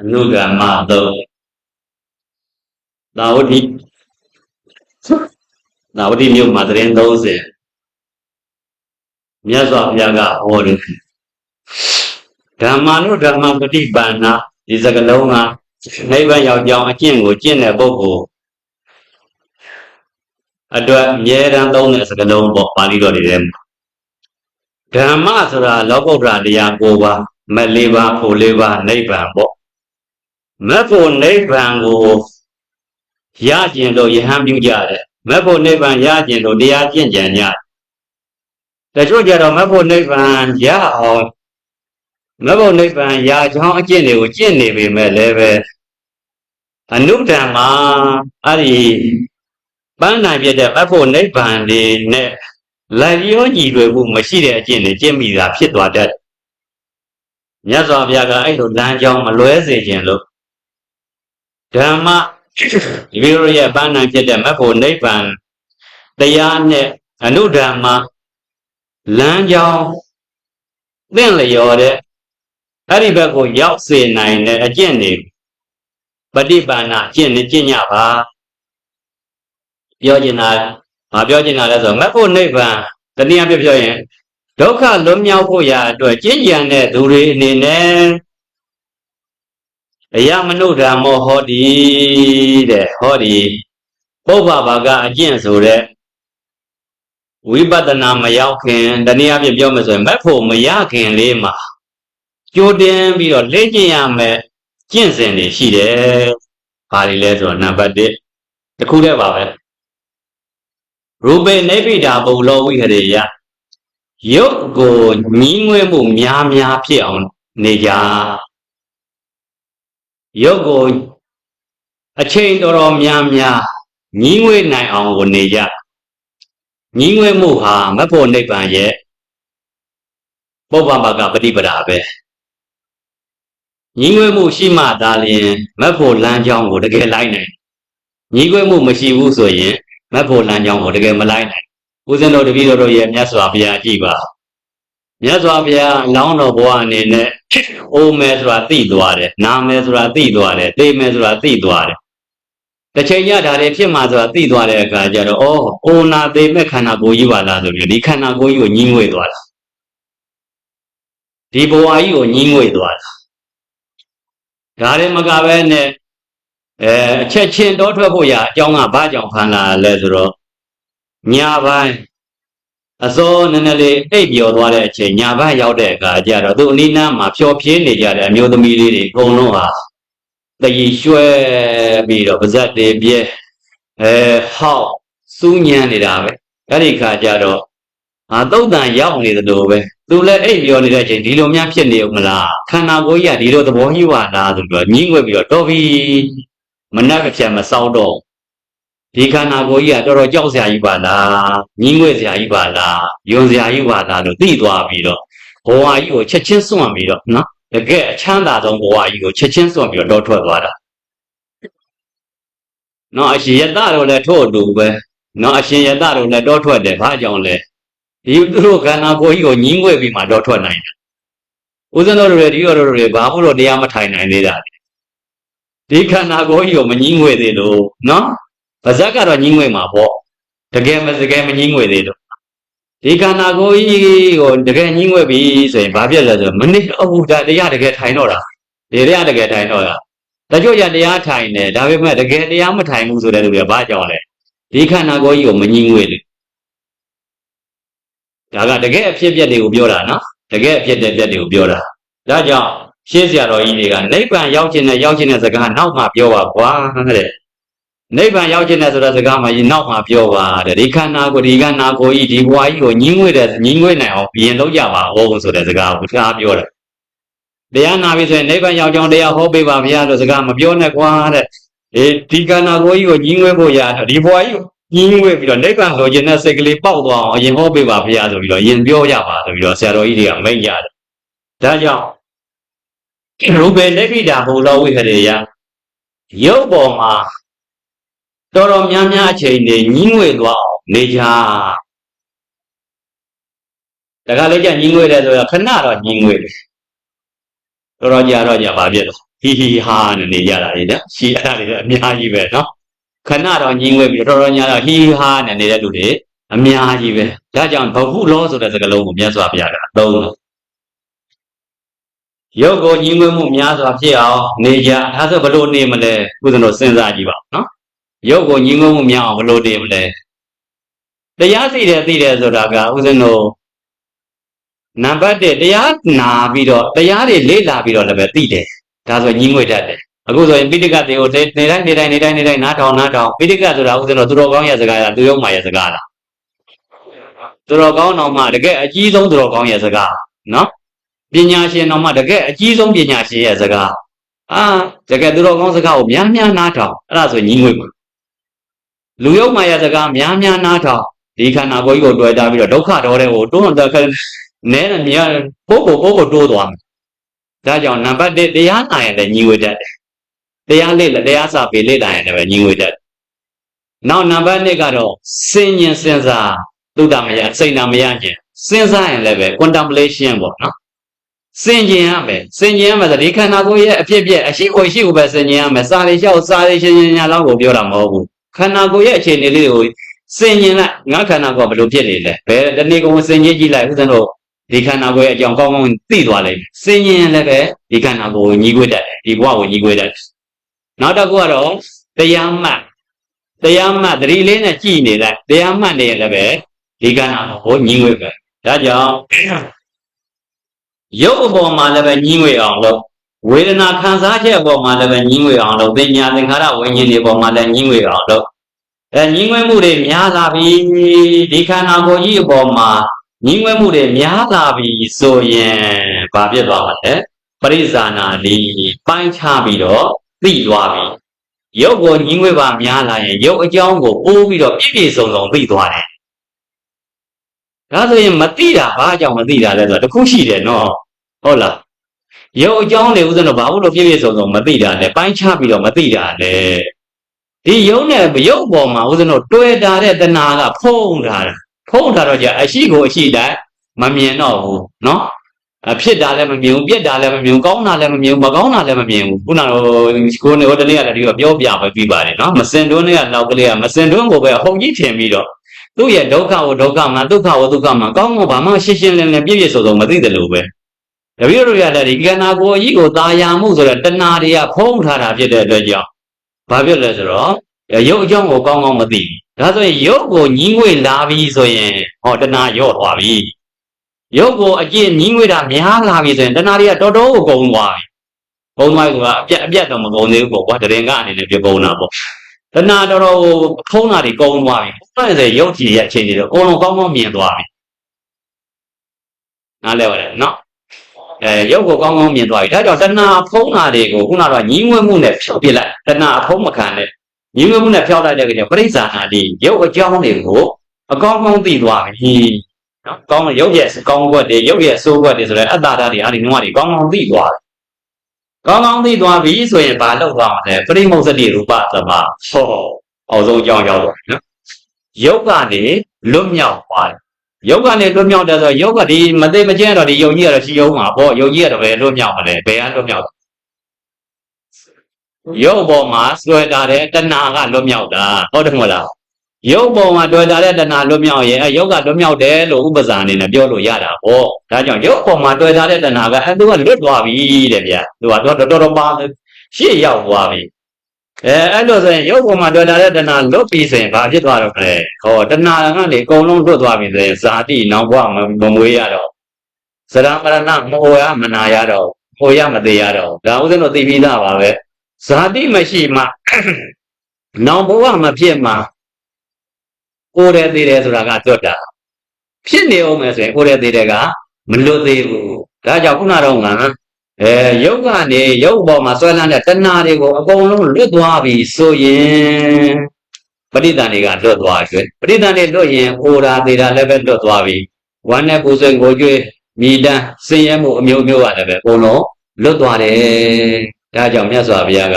အနုဂမသုံးသာဝတိသာဝတိမြို့မှာသတင်း30မြတ်စွာဘုရားကဟောတယ်ဓမ္မာနုဓမ္မပฏิပန္နာဒီစကလုံးကနိဗ္ဗာန်ရောက်ကြောင်းအကျင့်ကိုကျင့်တဲ့ပုဂ္ဂိုလ်အတွက်အမြဲတမ်းသုံးတဲ့စကလုံးပေါ့ပါဠိတော်တွေထဲမှာဓမ္မဆိုတာလောကုတ္တရာတရား၉ပါးမက်၄ပါးဖို့၄ပါးနိဗ္ဗာန်ပေါ့ မက်ဖို့နိဗ္ဗာန်ကိုရကျင်လို့ယဟန်ပြုကြတယ်မက်ဖို့နိဗ္ဗာန်ရကျင်လို့တရားကျင့်ကြံကြတယ်တချို့ကြတော့မက်ဖို့နိဗ္ဗာန်ရအောင်မက်ဖို့နိဗ္ဗာန်ရချောင်းအကျင့်တွေကိုကျင့်နေပေမဲ့လည်းပဲအနုတ္တံမှာအဲ့ဒီပန်းနိုင်ပြတဲ့မက်ဖို့နိဗ္ဗာန်တွေနဲ့လိုက်ရောညီတွေမှုမရှိတဲ့အကျင့်တွေကျင့်မိတာဖြစ်သွားတတ်မြတ်စွာဘုရားကအဲ့လိုလမ်းကြောင်းမလွဲစေခြင်းလို့ ဓမ္မဒီလိုရဲ့ပန်းနိုင်ဖြစ်တဲ့မက်ဖို့နိဗ္ဗာန်တရားနဲ့အနုဓမ္မလမ်းကြောင်းသင့်လျော်တဲ့အဲ့ဒီဘက်ကိုရောက်စေနိုင်တဲ့အကျင့်တွေပฏิပန္နအကျင့်နဲ့ကျင့်ကြပါပြောချင်တာမပြောချင်တာလဲဆိုမက်ဖို့နိဗ္ဗာန်တနည်းအားဖြင့်ပြောရင်ဒုက္ခလွတ်မြောက်ဖို့ရာအတွက်ကျင့်ကြံတဲ့သူတွေအနေနဲ့ အယမနုဓမ္မောဟောတိတဲ့ဟောဒီပုဗ္ဗဘာကအကျင့်ဆိုတဲ့ဝိပဿနာမရောက်ခင်တနည်းအားဖြင့်ပြောမယ်ဆိုရင်မက်ဖို့မရခင်လေးမှာကြိုတင်ပြီးတော့လေ့ကျင့်ရမယ်ကျင့်စဉ်တွေရှိတယ်။ဘာတွေလဲဆိုတော့နံပါတ်1တစ်ခုတည်းပါပဲရူပေနိဗ္ဗိဒာဘုံလောဝိဟရေယရုပ်ကိုညီးငွေ့မှုများများဖြစ်အောင်နေကြ ရုပ်ကိုအချိန်တော်တော်များများညီးငွေ့နိုင်အောင်ကိုနေကြညီးငွေ့မှုဟာမဖို့နိဗ္ဗာန်ရဲ့ပုဗ္ဗမကပฏิပဒါပဲညီးငွေ့မှုရှိမှသာလျှင်မဖို့လမ်းကြောင်းကိုတကယ်လိုက်နိုင်ညီးငွေ့မှုမရှိဘူးဆိုရင်မဖို့လမ်းကြောင်းကိုတကယ်မလိုက်နိုင်ဦးဇင်းတို့တပည့်တော်တို့ရဲ့မြတ်စွာဘုရားကြည့်ပါ မြတ်စွာဘုရားလောင်းတော်ဘဝအနေနဲ့အိုးမယ်ဆိုတာသိသွားတယ်နာမယ်ဆိုတာသိသွားတယ်သိမယ်ဆိုတာသိသွားတယ်တစ်ချိန်ညဒါတွေဖြစ်မှဆိုတာသိသွားတဲ့အခါကျတော့ဩအိုနာသိမဲ့ခန္ဓာကိုယ်ကြီးပါလားဆိုပြီးဒီခန္ဓာကိုယ်ကြီးကိုညှင်းငွေသွားတာဒီဘဝကြီးကိုညှင်းငွေသွားတာဒါတွေမကပဲနဲ့အဲအချက်ချင်းတောထွက်ဖို့ရအကြောင်းကဘာကြောင့်ဖန်လာလဲဆိုတော့ညာပိုင်း အစောနည်းနည်းလေးအိပ်ပျော်သွားတဲ့အချိန်ညာဘက်ရောက်တဲ့အခါကျတော့သူအနီးနားမှာပျော်ဖြေးနေကြတဲ့အမျိုးသမီးလေးတွေအကုန်လုံးဟာတရီရွှဲပြီးတော့ပါဇက်တွေပြဲအဲဟောက်စူးညံနေတာပဲအဲ့ဒီခါကျတော့ဟာတုတ်တန်ရောက်နေသလိုပဲသူလည်းအိပ်ပျော်နေတဲ့အချိန်ဒီလိုများဖြစ်နေဦးမလားခန္ဓာကိုယ်ကြီးကဒီလိုသဘောကြီးပါလားဆိုတော့ညှင်းွက်ပြီးတော့တော်ပြီမနှက်ဖြတ်မစောက်တော့ ဒီခန္ဓာကိုယ်ကြီးကတော်တော်ကြောက်စရာကြီးပါလားညှင်းွက်စရာကြီးပါလားယုံစရာကြီးပါလားလို့သိသွားပြီးတော့ဘဝကြီးကိုချက်ချင်းစွန့်ပြီးတော့နော်တကယ်အချမ်းသာဆုံးဘဝကြီးကိုချက်ချင်းစွန့်ပြီးတော့တောထွက်သွားတာနော်အရှင်ယတတို့လည်းထို့အတူပဲနော်အရှင်ယတတို့လည်းတောထွက်တယ်ဘာကြောင့်လဲဒီသူတို့ခန္ဓာကိုယ်ကြီးကိုညှင်းွက်ပြီးမှတောထွက်နိုင်တယ်ဦးဇင်းတို့တွေဒီတော်တို့တွေဘာဖို့တော့တရားမထိုင်နိုင်သေးတာဒီခန္ဓာကိုယ်ကြီးကိုမငြင်းငွေသေးလို့နော် ပါဇက်ကတော့ငြင်းငွေမှာပေါ့တကယ်မတကယ်မငြင်းငွေသေးလို့ဒီခန္ဓာကိုယ်ကြီးကိုတကယ်ငြင်းငွေပြီဆိုရင်ဘာဖြစ်လဲဆိုတော့မနစ်အဟုတ်ဒါတရားတကယ်ထိုင်တော့တာဒီတရားတကယ်ထိုင်တော့တာတချို့ကြတရားထိုင်တယ်ဒါပေမဲ့တကယ်တရားမထိုင်ဘူးဆိုတဲ့လူတွေဘာကြောင့်လဲဒီခန္ဓာကိုယ်ကြီးကိုမငြင်းငွေလို့ဒါကတကယ်အဖြစ်အပျက်တွေကိုပြောတာနော်တကယ်အဖြစ်အပျက်တွေကိုပြောတာဒါကြောင့်ရှင်းစရာတော်ကြီးတွေကနိဗ္ဗာန်ရောက်ခြင်းနဲ့ရောက်ခြင်းတဲ့စကားနောက်မှပြောပါကွာတဲ့ နိဗ္ဗာန်ရောက်ခြင်းနဲ့ဆိုတဲ့စကားမှရင်နောက်မှပြောပါတဲ့ဒီခန္ဓာကိုယ်ဒီခန္ဓာကိုယ်ကြီးဒီဘဝကြီးကိုညှင်းငွေတဲ့ညှင်းငွေနိုင်အောင်ပြင်လို့ရပါဦးဆိုတဲ့စကားကိုထားပြောတယ်တရားနာပြီဆိုရင်နိဗ္ဗာန်ရောက်ကြောင်းတရားဟောပေးပါဗျာလို့စကားမပြောနဲ့ကွာတဲ့အေးဒီခန္ဓာကိုယ်ကြီးကိုညှင်းငွေဖို့ရဒီဘဝကြီးကိုညှင်းငွေပြီးတော့နိဗ္ဗာန်လိုချင်တဲ့စိတ်ကလေးပေါက်သွားအောင်အရင်ဟောပေးပါဗျာဆိုပြီးတော့ရင်ပြောရပါဆိုပြီးတော့ဆရာတော်ကြီးတွေကမိန့်ကြတယ်ဒါကြောင့်ရူပေလက်ခိတာဟူသောဝိဟရေယရုပ်ပေါ်မှာ တော်တော်များများအချိန်နေညင်းငွေသွားအောင်နေကြတခါလေကျညင်းငွေတယ်ဆိုတော့ခဏတော့ညင်းငွေတယ်တော်တော်ကြာတော့ကြာပါပြည့်တော့ဟီဟီဟာနဲ့နေကြတာလေနော်ရှိအဲ့ဒါတွေလည်းအများကြီးပဲနော်ခဏတော့ညီငွေပြီးတော်တော်ညာတော့ဟီဟီဟာနဲ့နေတဲ့လူတွေအများကြီးပဲဒါကြောင့်ဘဟုလောဆိုတဲ့စကားလုံးကိုမြတ်စွာဘုရားကအသုံးလို့ရုပ်ကိုညီငွေမှုများစွာဖြစ်အောင်နေကြအဲဆိုဘလို့နေမလဲဥဒ္ဒနောစဉ်းစားကြည့်ပါဦးနော် ရုပ်ကိုညီငွေမှုများအောင်ဘလို့နေမလဲတရားသိတယ်သိတယ်ဆိုတာကဥဒ္ဒနောနံပါတ်1တရားနာပြီးတော့တရားတွေလေ့လာပြီးတော့လည်းပဲသိတယ်ဒါဆိုညီငွေတတ်တယ်အခုဆိုရင်ပိဋကတေကိုနေတိုင်းနေတိုင်းနေတိုင်းနေတိုင်းနားထောင်နားထောင်ပိဋကဆိုတာဥဒ္ဒနောသူတော်ကောင်းရဲ့စကားလားသူယုံမာရဲ့စကားလားသူတော်ကောင်းတော်မှတကယ်အကြီးဆုံးသူတော်ကောင်းရဲ့စကားနော်ပညာရှင်တော်မှတကယ်အကြီးဆုံးပညာရှင်ရဲ့စကားအာတကယ်သူတော်ကောင်းစကားကိုများများနားထောင်အဲ့ဒါဆိုညီငွေပါ လူယုံမာယာစကားများများနားထောင်ဒီခန္ဓာကိုယ်ကြီးကိုတွေ့တာပြီးတော့ဒုက္ခတော်တဲ့ဟိုတွန်းတော့နဲနဲ့မြင်ပုဂ္ဂိုလ်ပုဂ္ဂိုလ်တိုးသွားမယ်ဒါကြောင့်နံပါတ်1တရားနာရင်လည်းညီဝေတတ်တယ်တရားလေ့တရားစာပေလေ့လာရင်လည်းညီဝေတတ်တယ်နောက်နံပါတ်2ကတော့စဉ်ញင်စဉ်းစားသုတမယစိတ်နာမယခြင်းစဉ်းစားရင်လည်းပဲ contemplation ပေါ့နော်စဉ်ကျင်ရမယ်စဉ်ကျင်ရမယ်ဆိုဒီခန္ဓာကိုယ်ရဲ့အဖြစ်အပျက်အရှိကိုရှိကိုပဲစဉ်ကျင်ရမယ်စာရီလျှောက်စာရီရှင်ရှင်ညာလောက်ကိုပြောတာမဟုတ်ဘူး ခန္ဓာကိုယ်ရဲ့အခြေအနေလေးကိုစင်ញင်လိုက်ငါခန္ဓာကိုယ်ဘယ်လိုဖြစ်နေလဲဘယ်တနေ့ကုန်စင်ញင်ကြည့်လိုက်ဥစ္စာတို့ဒီခန္ဓာကိုယ်ရဲ့အကြောင်းကောင်းကောင်းသိသွားလိမ့်မယ်စင်ញင်လည်းပဲဒီခန္ဓာကိုယ်ကိုညီးကွေးတတ်တယ်ဒီဘဝကိုညီးကွေးတတ်တယ်နောက်တစ်ခုကတော့တရားမှတ်တရားမှတ်သတိလေးနဲ့ကြည်နေလိုက်တရားမှတ်နေရင်လည်းပဲဒီခန္ဓာကိုညီးကွေးပဲဒါကြောင့်ရုပ်အပေါ်မှာလည်းပဲညီးကွေးအောင်လို့ ဝေဒနာခံစားချက်အပေါ်မှာလည်းပဲညီးငွေအောင်လို့ပညာသင်္ခါရဝိညာဉ်တွေအပေါ်မှာလည်းညီးငွေအောင်လို့အဲညီးငွေမှုတွေများလာပြီဒီခန္ဓာကိုယ်ကြီးအပေါ်မှာညီးငွေမှုတွေများလာပြီဆိုရင်ဘာဖြစ်သွားမှာလဲပရိဇာနာဒီပိုင်းခြားပြီးတော့သိသွားပြီရုပ်ကိုညီးငွေပါများလာရင်ရုပ်အကြောင်းကိုပိုးပြီးတော့ပြည့်ပြည့်စုံစုံသိသွားတယ်ဒါဆိုရင်မသိတာဘာကြောင့်မသိတာလဲဆိုတော့တခုရှိတယ်နော်ဟုတ်လား ရုပ်အကြောင်းတွေဥစဉ်တော့ဘာလို့လို့ပြည့်ပြည့်စုံစုံမသိတာလဲပိုင်းခြားပြီးတော့မသိတာလဲဒီယုံနဲ့ရုပ်ပေါ်မှာဥစဉ်တော့တွေ့တာတဲ့တဏှာကဖုံးထားတာဖုံးထားတော့じゃအရှိကိုအရှိတိုင်းမမြင်တော့ဘူးเนาะအဖြစ်တာလည်းမမြင်ဘူးပြက်တာလည်းမမြင်ဘူးကောင်းတာလည်းမမြင်ဘူးမကောင်းတာလည်းမမြင်ဘူးခုနကတော့ကိုနေဟိုတနေ့ကလည်းဒီကပြောပြပဲပြီးပါတယ်เนาะမစင်တွန်းတွေကနောက်ကလေးကမစင်တွန်းကိုပဲအဟုတ်ကြီးထင်ပြီးတော့သူ့ရဲ့ဒုက္ခကိုဒုက္ခမှာဒုက္ခကိုဒုက္ခမှာကောင်းကောင်းဘာမှရှင်းရှင်းလင်းလင်းပြည့်ပြည့်စုံစုံမသိတယ်လို့ပဲ တပည့်တို့ရတဲ့ဒီကဏ္ဍကိုအကြီးကိုตาယာမှုဆိုတော့တဏှာတွေကဖုံးထားတာဖြစ်တဲ့အတွက်ကြောင့်ဘာဖြစ်လဲဆိုတော့ရုပ်အကြောင်းကိုကောင်းကောင်းမသိဘူးဒါဆိုရင်ရုပ်ကိုညီးငွေလာပြီဆိုရင်ဟောတဏှာရော့သွားပြီရုပ်ကိုအကျင့်ညီးငွေတာများလာပြီဆိုရင်တဏှာတွေကတော်တော်ကိုကုန်သွားပြီကုန်သွားပြီကအပြက်အပြက်တော့မကုန်သေးဘူးပေါ့ကွာတရင်ကအနေနဲ့ပြကုန်တာပေါ့တဏှာတော်တော်ကိုဖုံးတာတွေကုန်သွားပြီဖုံးတဲ့ဆိုရုပ်ကြည်ရဲ့အချိန်တွေတော့အကုန်လုံးကောင်းကောင်းမြင်သွားပြီနားလဲပါတယ်နော် အဲရုပ်ကိုကောင်းကောင်းမြင်သွားပြီဒါကြောင့်တဏှာဖုံးတာတွေကိုခုနကတော့ညီးငွေမှုနဲ့ဖြုတ်ပြလိုက်တဏှာအဖုံးမခံနဲ့ညီငွေမှုနဲ့ဖျောက်လိုက်တဲ့ကြပရိစ္ဆာနာဒီရုပ်အကြောင်းတွေကိုအကောင်းကောင်းသိသွားပြီနော်ကောင်းရုပ်ရဲ့ကောင်းကွက်တွေရုပ်ရဲ့ဆိုးကွက်တွေဆိုတော့အတ္တဓာတ်တွေအားဒီနှောတွေကောင်းကောင်းသိသွားတယ်ကောင်းကောင်းသိသွားပြီဆိုရင်ဘာလုပ်သွားမှာလဲပရိမုတ်စတိရူပသမဟောအောင်ဆုံးအကြောင်းရောက်သွားနော်ရုပ်ကနေလွတ်မြောက်သွားတယ် ရုပ်ကနေလွတ်မြောက်တယ်ဆိုတော့ရုပ်ကဒီမသိမကျဲတော့ဒီယုံကြီးကတော့ရှိအောင်မှာပေါ့ယုံကြီးကတော့ပဲလွတ်မြောက်မှာလေဘယ်ကလွတ်မြောက်ရုပ်ပေါ်မှာဆွဲတာတဲ့တဏှာကလွတ်မြောက်တာဟုတ်တယ်မဟုတ်လားရုပ်ပေါ်မှာတွေ့တာတဲ့တဏှာလွတ်မြောက်ရင်အဲရုပ်ကလွတ်မြောက်တယ်လို့ဥပဇာအနေနဲ့ပြောလို့ရတာပေါ့ဒါကြောင့်ရုပ်ပေါ်မှာတွေ့တာတဲ့တဏှာကအဲသူကလွတ်သွားပြီတဲ့ဗျာသူကတော့တော်တော်ပါရှေ့ရောက်သွားပြီ အဲအဲ့လိုဆိုရင်ရုပ်ပေါ်မှာတွေ့တာတဲ့တဏှာလွတ်ပြီဆိုရင်ဘာဖြစ်သွားတော့လဲဟောတဏှာကလေအကုန်လုံးလွတ်သွားပြီဆိုရင်ဇာတိနောင်ဘဝမမွေးရတော့ဇရမရဏမဟောရမနာရတော့ဟောရမသေးရတော့ဒါဥစဉ်တော့သိပြီးသားပါပဲဇာတိမရှိမှနောင်ဘဝမဖြစ်မှကိုယ်တည်းသေးတယ်ဆိုတာကတွတ်တာဖြစ်နေအောင်မယ်ဆိုရင်ကိုယ်တည်းသေးတယ်ကမလွတ်သေးဘူးဒါကြောင့်ခုနတော့ငါ အဲယုတ်ကနေယုတ်ပေါ်မှာဆွဲလန်းတဲ့တဏှာတွေကိုအကုန်လုံးလွတ်သွားပြီဆိုရင်ပဋိသန္ဓေကလွတ်သွားကျွဲပဋိသန္ဓေလွတ်ရင်ဟိုရာသေးတာလည်းပဲလွတ်သွားပြီဝမ်းနဲ့ပူစိန်ကိုကျွေးမိတန်းစင်ရဲမှုအမျိုးမျိုးရတယ်ပဲအကုန်လုံးလွတ်သွားတယ်ဒါကြောင့်မြတ်စွာဘုရားက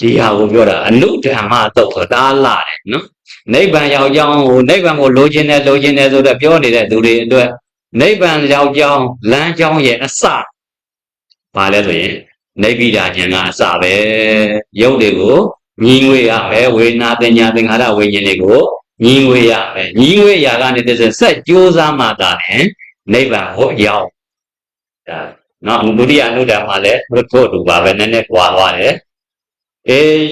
ဒီဟာကိုပြောတာအနုဓမ္မတုတ်ဆိုတာလာတယ်နော်နိဗ္ဗာန်ရောက်ကြောင်းဟိုနိဗ္ဗာန်ကိုလိုချင်တယ်လိုချင်တယ်ဆိုတော့ပြောနေတဲ့သူတွေအတွက်နိဗ္ဗာန်ရောက်ကြောင်းလမ်းကြောင်းရဲ့အစ ဘာလဲဆိုရင်နိဗ္ဗိဒာဉာဏ်ကအစပဲရုပ်တွေကိုညီငွေရမယ်ဝေဒနာတင်ညာသင်္ခါရဝိညာဉ်တွေကိုညီငွေရမယ်ညီငွေရာကနေတစ်စက်ကြိုးစားမှသာနဲ့နိဗ္ဗာန်ကိုရောက်ဒါနော်ဒုတိယအနုတ္တမှာလည်းထို့အတူပါပဲနည်းနည်းကြွာသွားတယ်အေး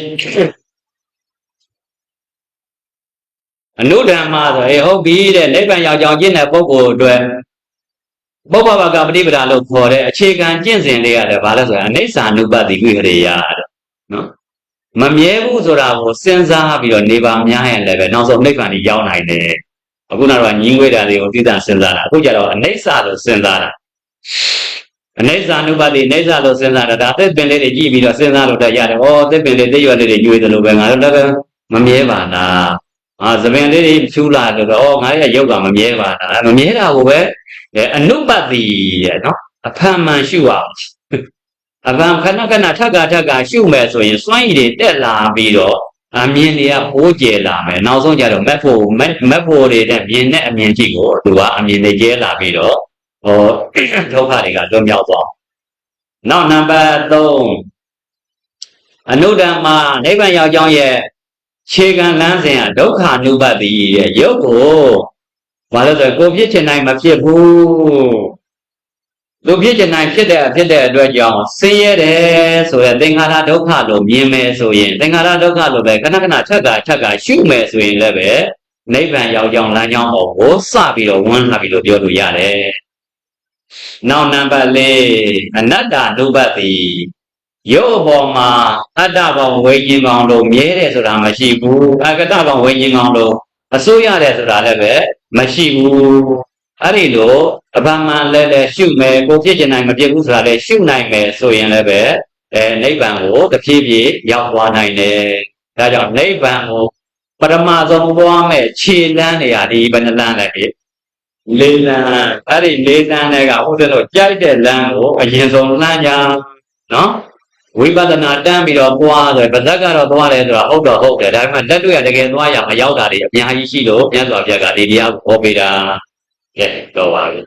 အနုဓမ္မဆိုအေးဟုတ်ပြီတဲ့နိဗ္ဗာန်ရောက်ကြောင်းကျင့်တဲ့ပုဂ္ဂိုလ်အတွက် ပုပ္ပဝကပฏิပဒါလို့ခေါ်တဲ့အခြေခံကျင့်စဉ်လေးရတယ်ဘာလဲဆိုရင်အနိစ္စ ानु ပတိဝိဟရိယတဲ့နော်မမြဲဘူးဆိုတာကိုစဉ်းစားပြီးတော့နေပါများရင်လည်းပဲနောက်ဆုံးနိဗ္ဗာန်ကြီးရောက်နိုင်တယ်အခုနောက်တော့ညီငွေတာတွေကိုသိတာစဉ်းစားတာအခုကျတော့အနိစ္စလို့စဉ်းစားတာအနိစ္စ ानु ပတိအနိစ္စလို့စဉ်းစားတာဒါသက်ပင်လေးတွေကြည့်ပြီးတော့စဉ်းစားလို့တတ်ရတယ်ဩသက်ပင်လေးသိရွက်လေးတွေညွေတယ်လို့ပဲငါတို့လည်းပဲမမြဲပါလား အာသပင်လေးတွေဖြူလာလို့တော့ဩငါရဲ့ရုပ်ကမမြဲပါလားမမြဲတာကိုပဲအဲအနုပတိရဲ့နော်အဖန်မှန်ရှုအောင်အဖန်ခဏခဏထက်ကထက်ကရှုမယ်ဆိုရင်စွန့်ရည်တွေတက်လာပြီးတော့အမြင်တွေကပိုးကျယ်လာမယ်နောက်ဆုံးကျတော့မက်ဖို့မက်မက်ဖို့တွေတဲ့မြင်တဲ့အမြင်ကြည့်ကိုသူကအမြင်တွေကျဲလာပြီးတော့ဟောဒုက္ခတွေကလွတ်မြောက်သွားနောက်နံပါတ်3အနုဒ္ဓမ္မနိဗ္ဗာန်ရောက်ကြောင်းရဲ့ ခြေခံလမ်းစဉ်ကဒုက္ခ ानु ပတိရဲ့ရုပ်ကိုဘာလို့လဲဆိုကိုဖြစ်ချင်တိုင်းမဖြစ်ဘူးသူဖြစ်ချင်တိုင်းဖြစ်တဲ့ဖြစ်တဲ့အတွက်ကြောင့်ဆင်းရဲတယ်ဆိုရယ်သင်္ခါရဒုက္ခလို့မြင်မယ်ဆိုရင်သင်္ခါရဒုက္ခလို့ပဲခဏခဏထက်ကထက်ကရှုမယ်ဆိုရင်လည်းပဲနိဗ္ဗာန်ရောက်ကြောင်းလမ်းကြောင်းဟောကိုစပြီးတော့ဝန်းလာပြီလို့ပြောလို့ရတယ်။နောက်နံပါတ်၄အနတ္တ ानु ပတိ ရုပ်အပေါ်မှာအတ္တကောင်ဝိညာဉ်ကောင်လို့မြဲတယ်ဆိုတာမရှိဘူးအကတ္တကောင်ဝိညာဉ်ကောင်လို့အစိုးရတယ်ဆိုတာလည်းပဲမရှိဘူးအဲ့ဒီလိုအပမန်လဲလဲရှုမယ်ကိုဖြစ်ချင်နိုင်မဖြစ်ဘူးဆိုတာလည်းရှုနိုင်မယ်ဆိုရင်လည်းပဲအဲနိဗ္ဗာန်ကိုတဖြည်းဖြည်းရောက်သွားနိုင်တယ်ဒါကြောင့်နိဗ္ဗာန်ကိုပရမဆုံးပွားမဲ့ခြေလန်းနေရဒီဘယ်နှလန်းလဲဒီလေးလန်းအဲ့ဒီလေးလန်းတွေကဟုတ်တယ်လို့ကြိုက်တဲ့လန်းကိုအရင်ဆုံးလမ်းကြနော် ဝိပဿနာတန်းပြီးတော့သွားဆိုပါဇက်ကတော့သွားတယ်ဆိုတာဟုတ်တော့ဟုတ်တယ်ဒါပေမဲ့လက်တွေ့ရတကယ်သွားရမရောက်တာတွေအများကြီးရှိလို့မြတ်စွာဘုရားကဒီတရားကိုဟောပေးတာကဲတော့ပါပြီ